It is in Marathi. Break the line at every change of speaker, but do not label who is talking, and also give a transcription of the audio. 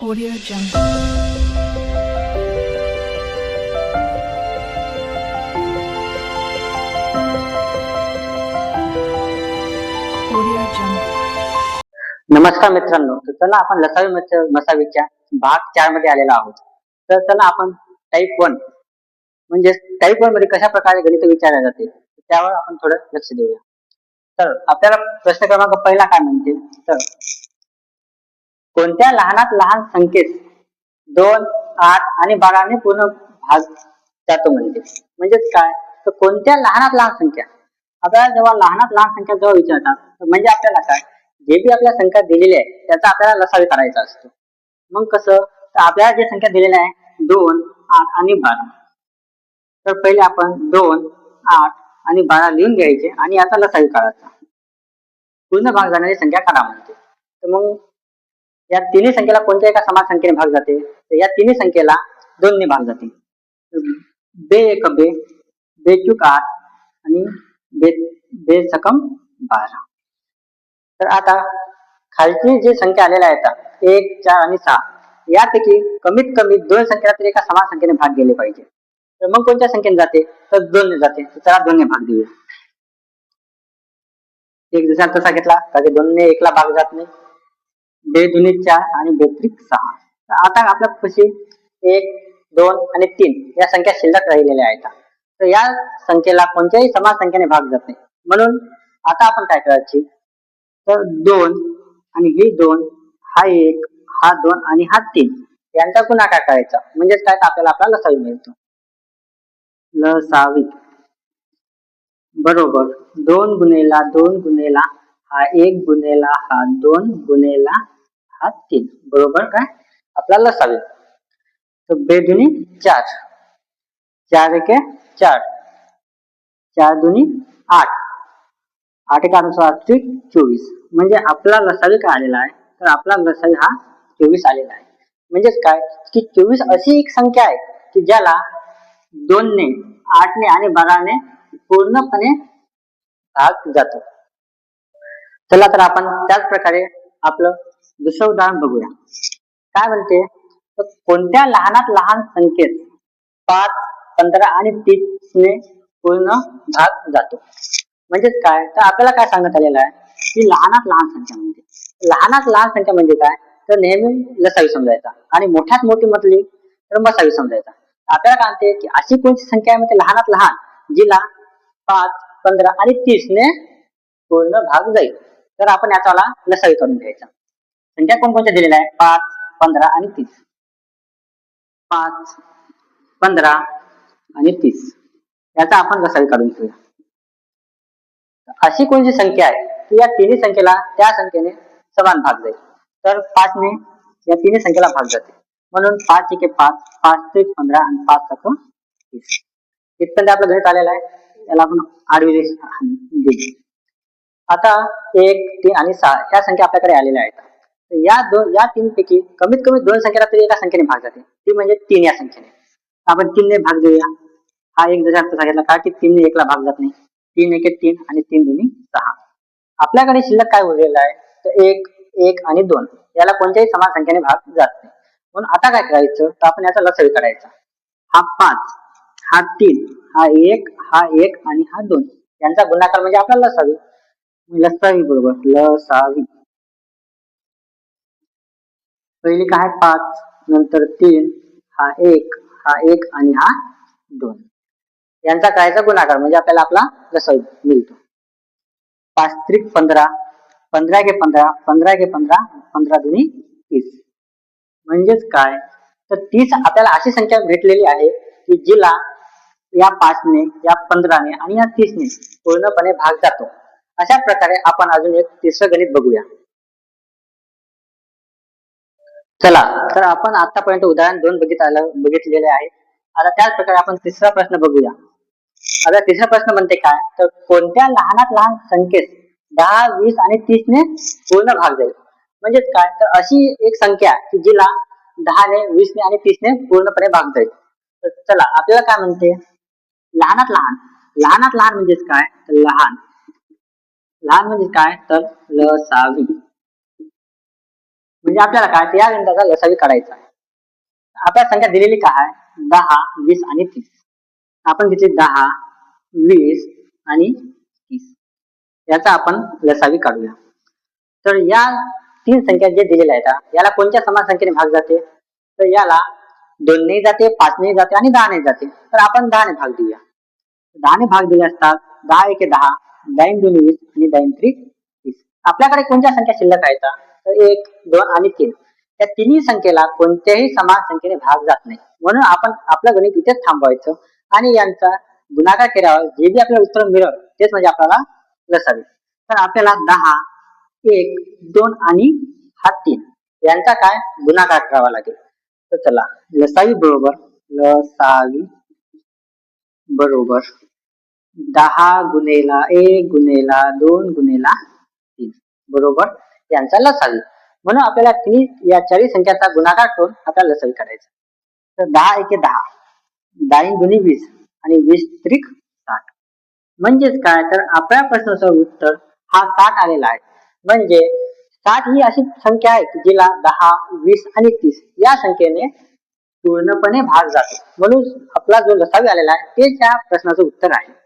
Audio Jungle.
नमस्कार मित्रांनो तर चला आपण लसावी मसावीच्या भाग चारमध्ये आलेलो आहोत. तर चला आपण टाईप वन म्हणजे टाईप वनमध्ये कशा प्रकारे गणित विचारले जाते त्यावर आपण थोडं लक्ष देऊया. तर आपल्याला प्रश्न क्रमांक पहिला काय म्हणते तर कोणत्या लहानात लहान संख्येत दोन आठ आणि बाराने पूर्ण भाग जातो म्हणजे. म्हणजेच काय? तर कोणत्या लहानात लहान संख्या? आपल्याला जेव्हा लहानात लहान संख्या जेव्हा विचारतात म्हणजे आपल्याला काय? जे बी आपल्या संख्या दिलेली आहे त्याचा आपल्याला लसावी करायचा असतो. मग कसं? तर आपल्याला जे संख्या दिलेल्या आहे दोन आठ आणि बारा. तर पहिले आपण दोन आठ आणि बारा लिहून घ्यायचे आणि याचा लसावी काढायचा पूर्ण भाग जाणारी संख्या काढा म्हणते. तर मग या तिन्ही संख्येला कोणत्या एका समान संख्येने भाग जाते? तर या तिन्ही संख्येला दोनने भाग जाते. बे एक बे बेचूक आठ आणि बे बे सकम बारा. तर आता खालची जी संख्या आलेल्या आहेत एक चार आणि सहा यापैकी कमीत कमी दोन संख्येला तरी एका समान संख्येने भाग गेले पाहिजे. तर मग कोणत्या संख्येने जाते? तर दोनने जाते. तर चला दोनने भाग देऊया. एक दुसरा तसा घेतला कारण दोनने एकला भाग जात नाही. बे चार आणि बेत्रिक सहा. आता आपल्या पशी एक दोन आणि तीन या संख्या शिल्लक राहिलेल्या आहेत. तर या संख्येला कोणत्याही समान संख्येने भाग जात नाही. म्हणून आता आपण काय करायची? तर दोन आणि ही दोन हा एक हा दोन आणि हा तीन यांचा गुणाकार करायचा. म्हणजेच काय? आपल्याला आपला लसावी मिळतो. लसावी. बरोबर. दोन गुन्हेला दोन गुन्हेला हा एक गुणेला हा दोन गुणेला हा तीन. बरोबर काय? आपला लसावी तर बेदुनी चार. चार एके चार. चार दुनी आठ. आठ एका आठ चोवीस. म्हणजे आपला लसावी काय आलेला आहे? तर आपला लसावी हा चोवीस आलेला आहे. म्हणजेच काय? की चोवीस अशी एक संख्या आहे की ज्याला दोनने आठने आणि बाराने पूर्णपणे भाग जातो. चला तर आपण त्याच प्रकारे आपलं दुसरं उदाहरण बघूया. काय म्हणते? कोणत्या लहानात लहान संख्येत पाच पंधरा आणि तीस ने पूर्ण भाग जातो? म्हणजेच काय? तर आपल्याला काय सांगण्यात आलेलं आहे? की लहानात लहान संख्या म्हणजे. लहानात लहान संख्या म्हणजे काय? तर नेहमी लसावी समजायचा आणि मोठ्यात मोठी म्हटली तर मसावी समजायचा. आपल्याला काय म्हणते की अशी कोणती संख्या आहे? म्हणजे लहानात लहान जिला पाच पंधरा आणि तीस ने पूर्ण भाग जाईल. तर आपण याचा लसावी करून घ्यायचा. संख्या कोणकोणत्या दिलेल्या आहे पाच पंधरा आणि तीस. पाच पंधरा आणि तीस. याचा आपण लसावी काढून घेऊया. अशी कोणती संख्या आहे? की या तिन्ही संख्येला त्या संख्येने समान भाग जाईल. तर पाच ने या तिन्ही संख्येला भाग जाते. म्हणून पाच एके पाच पाच ते पंधरा आणि पाच तक तीस. इथपर्यंत आपलं गणित आलेलं आहे. त्याला आपण आडवी रेष दिली. आता एक तीन आणि सहा या संख्या आपल्याकडे आलेल्या आहेत. या दोन या तीन पैकी कमीत कमी दोन संख्येला तरी एका संख्येने भाग जाते. ती म्हणजे तीन या संख्येने. आपण तीनने भाग देऊया. हा एक जसा अर्थ सांगितला का की तीनने एकला भाग जात नाही. तीन एक तीन आणि तीन दोन्ही सहा. आपल्याकडे शिल्लक काय उरलेलं आहे? तर एक एक आणि दोन. याला कोणत्याही समान संख्येने भाग जात नाही. म्हणून आता काय करायचं? तर आपण याचा लसवी करायचा हा पाच हा तीन हा एक हा एक आणि हा दोन. यांचा गुणाकार म्हणजे आपला लसावी. लसावी बरोबर. लसावी पहिली काय? पाच. नंतर तीन. हा एक. हा एक आणि हा दोन. यांचा करायचा गुणाकार? म्हणजे आपल्याला आपला लसावी मिळतो. पाच त्रिक पंधरा. पंधरा के पंधरा. पंधरा के पंधरा. पंधरा दुनी तीस. म्हणजेच काय? तर तीस आपल्याला अशी संख्या भेटलेली आहे की जिला या पाचने या पंधराने आणि या तीसने पूर्णपणे भाग जातो. अशा प्रकारे आपण अजून एक तिसरं गणित बघूया. चला तर आपण आतापर्यंत उदाहरण दोन बघितलं बघितलेले आहे. आता त्याच प्रकारे आपण तिसरा प्रश्न बघूया. आता तिसरा प्रश्न म्हणते काय? तर कोणत्या लहानात लहान संख्येत दहा वीस आणि तीस ने पूर्ण भाग जाईल? म्हणजेच काय? तर अशी एक संख्या की जिला दहा ने वीस ने आणि तीस ने पूर्णपणे भाग जाईल. तर चला आपल्याला काय म्हणते? लहानात लहान. लहानात लहान म्हणजेच काय? तर लहान. लहान म्हणजे काय? तर लसावी. म्हणजे आपल्याला काय? या गणिताचा लसावी काढायचा आहे. आपल्या संख्या दिलेली काय? दहा वीस आणि तीस. आपण घेतली दहा वीस आणि तीस. याचा आपण लसावी काढूया. तर या तीन संख्या जे दिलेल्या आहेत याला कोणत्या समान संख्येने भाग जाते? तर याला दोनने जाते पाचने जाते आणि दहाने जाते. तर आपण दहाने भाग देऊया. दहाने भाग दिले असतात दहा एके दहा दाईन दोन वीस आणि दाईन थ्री वीस आपल्याकडे कोणत्या संख्या शिल्लक आहेत तर एक दोन आणि तीन. त्या तिन्ही संख्येला कोणत्याही समान संख्येने भाग जात नाही. म्हणून आपण आपलं गणित इथेच थांबवायचं आणि यांचा गुणाकार केल्यावर जे बी आपल्याला उत्तर मिळेल तेच म्हणजे आपल्याला लसावे तर आपल्याला दहा एक दोन आणि हा तीन. यांचा काय? गुणाकार करावा लागेल. तर चला लसावी बरोबर लसावी बरोबर दहा गुणेला एक गुणेला दोन गुणेला तीन. बरोबर? यांचा लसावी. म्हणून आपल्याला तीन या चारी संख्याचा गुणाकार करून आपल्याला लसावी काढायचा. तर दहा एके दहा. दाईन गुणी वीस आणि वीस त्रिक साठ. म्हणजेच काय? तर आपल्या प्रश्नाचं उत्तर हा साठ आलेला आहे. म्हणजे साठ ही अशी संख्या आहे की जिला दहा वीस आणि तीस या संख्येने पूर्णपणे भाग जातो. म्हणून आपला जो लसावी आलेला आहे ते त्या प्रश्नाचं उत्तर आहे.